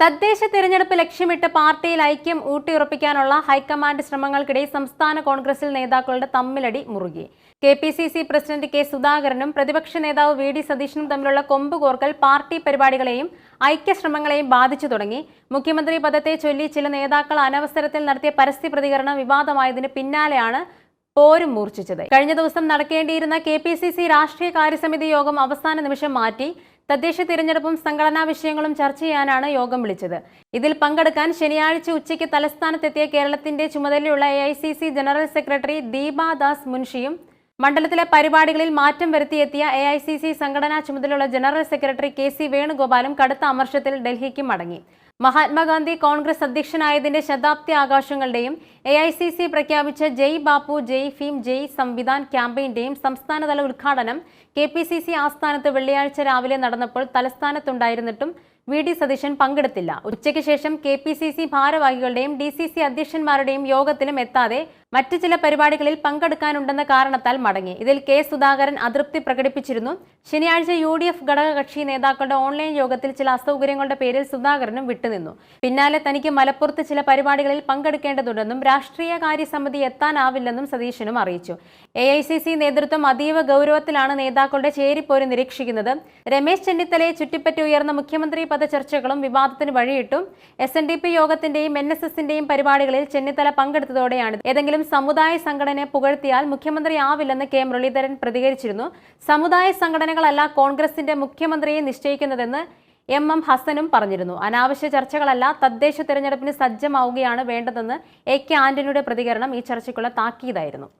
തദ്ദേശ തിരഞ്ഞെടുപ്പ് ലക്ഷ്യമിട്ട് പാർട്ടിയിൽ ഐക്യം ഊട്ടിയുറപ്പിക്കാനുള്ള ഹൈക്കമാൻഡ് ശ്രമങ്ങൾക്കിടെ സംസ്ഥാന കോൺഗ്രസിൽ നേതാക്കളുടെ തമ്മിലടി മുറുകി. K P C C president K സുധാകരനും പ്രതിപക്ഷ നേതാവ് വി ഡി സതീശനും തമ്മിലുള്ള കൊമ്പ് കോർക്കൽ പാർട്ടി പരിപാടികളെയും ഐക്യശ്രമങ്ങളെയും ബാധിച്ചു തുടങ്ങി. മുഖ്യമന്ത്രി പദത്തെ ചൊല്ലി ചില നേതാക്കൾ അനവസരത്തിൽ നടത്തിയ പരസ്യ പ്രതികരണം വിവാദമായതിന് പിന്നാലെയാണ് പോരും മൂർച്ഛിച്ചത്. കഴിഞ്ഞ ദിവസം നടക്കേണ്ടിയിരുന്ന കെ പി സി സി രാഷ്ട്രീയ കാര്യസമിതി യോഗം അവസാന നിമിഷം മാറ്റി. തദ്ദേശ തിരഞ്ഞെടുപ്പും സംഘടനാ വിഷയങ്ങളും ചർച്ച ചെയ്യാനാണ് യോഗം വിളിച്ചത്. ഇതിൽ പങ്കെടുക്കാൻ ശനിയാഴ്ച ഉച്ചയ്ക്ക് തലസ്ഥാനത്തെത്തിയ കേരളത്തിന്റെ ചുമതലയുള്ള A general secretary Deepa Das മുൻഷിയും മണ്ഡലത്തിലെ പരിപാടികളിൽ മാറ്റം വരുത്തിയെത്തിയ എ ഐ സംഘടനാ ചുമതലയുള്ള ജനറൽ സെക്രട്ടറി കെ സി വേണുഗോപാലും കടുത്ത അമർഷത്തിൽ ഡൽഹിക്ക് മടങ്ങി. മഹാത്മാഗാന്ധി കോൺഗ്രസ് അധ്യക്ഷനായതിന്റെ ശതാബ്ദി ആഘോഷങ്ങളുടെയും എ ഐ സി സി പ്രഖ്യാപിച്ച ജയ് ബാപ്പു ജയ് ഭീം ജയ് സംവിധാൻ ക്യാമ്പയിന്റെയും സംസ്ഥാനതല ഉദ്ഘാടനം കെ പി സി സി ആസ്ഥാനത്ത് വെള്ളിയാഴ്ച രാവിലെ നടന്നപ്പോൾ തലസ്ഥാനത്തുണ്ടായിരുന്നിട്ടും വി ഡി സതീശൻ പങ്കെടുത്തില്ല. ഉച്ചയ്ക്ക് ശേഷം കെ പി സി സി ഭാരവാഹികളുടെയും ഡി സി സി അധ്യക്ഷന്മാരുടെയും യോഗത്തിലും എത്താതെ മറ്റു ചില പരിപാടികളിൽ പങ്കെടുക്കാനുണ്ടെന്ന കാരണത്താൽ മടങ്ങി. ഇതിൽ കെ സുധാകരൻ അതൃപ്തി പ്രകടിപ്പിച്ചിരുന്നു. ശനിയാഴ്ച യു ഡി എഫ് ഘടകകക്ഷി നേതാക്കളുടെ ഓൺലൈൻ യോഗത്തിൽ ചില അസൗകര്യങ്ങളുടെ പേരിൽ സുധാകരനും വിട്ടുനിന്നു. പിന്നാലെ തനിക്ക് മലപ്പുറത്ത് ചില പരിപാടികളിൽ പങ്കെടുക്കേണ്ടതുണ്ടെന്നും രാഷ്ട്രീയ കാര്യസമിതി എത്താനാവില്ലെന്നും സതീശനും അറിയിച്ചു. എ നേതൃത്വം അതീവ ഗൗരവത്തിലാണ് നേതാക്കളുടെ ചേരിപ്പോര് നിരീക്ഷിക്കുന്നത്. രമേശ് ചെന്നിത്തലയെ ചുറ്റിപ്പറ്റി ഉയർന്ന മുഖ്യമന്ത്രി പദ ചർച്ചകളും വിവാദത്തിന് വഴിയിട്ടും എസ് എൻ ഡി പി യോഗത്തിന്റെയും എൻ എസ് എസിന്റെയും പരിപാടികളിൽ ചെന്നിത്തല പങ്കെടുത്തതോടെയാണ്. ഏതെങ്കിലും സമുദായ സംഘടനയെ പുകഴ്ത്തിയാൽ മുഖ്യമന്ത്രി ആവില്ലെന്ന് കെ. മുരളീധരൻ പ്രതികരിച്ചിരുന്നു. സമുദായ സംഘടനകളല്ല കോൺഗ്രസിന്റെ മുഖ്യമന്ത്രിയെ നിശ്ചയിക്കുന്നതെന്ന് എം. എം. ഹസനും പറഞ്ഞിരുന്നു. അനാവശ്യ ചർച്ചകളല്ല തദ്ദേശ തെരഞ്ഞെടുപ്പിന് സജ്ജമാവുകയാണ് വേണ്ടതെന്ന് എ. കെ. ആന്റണിയുടെ പ്രതികരണം ഈ ചർച്ചയ്ക്കുള്ള താക്കീതായിരുന്നു.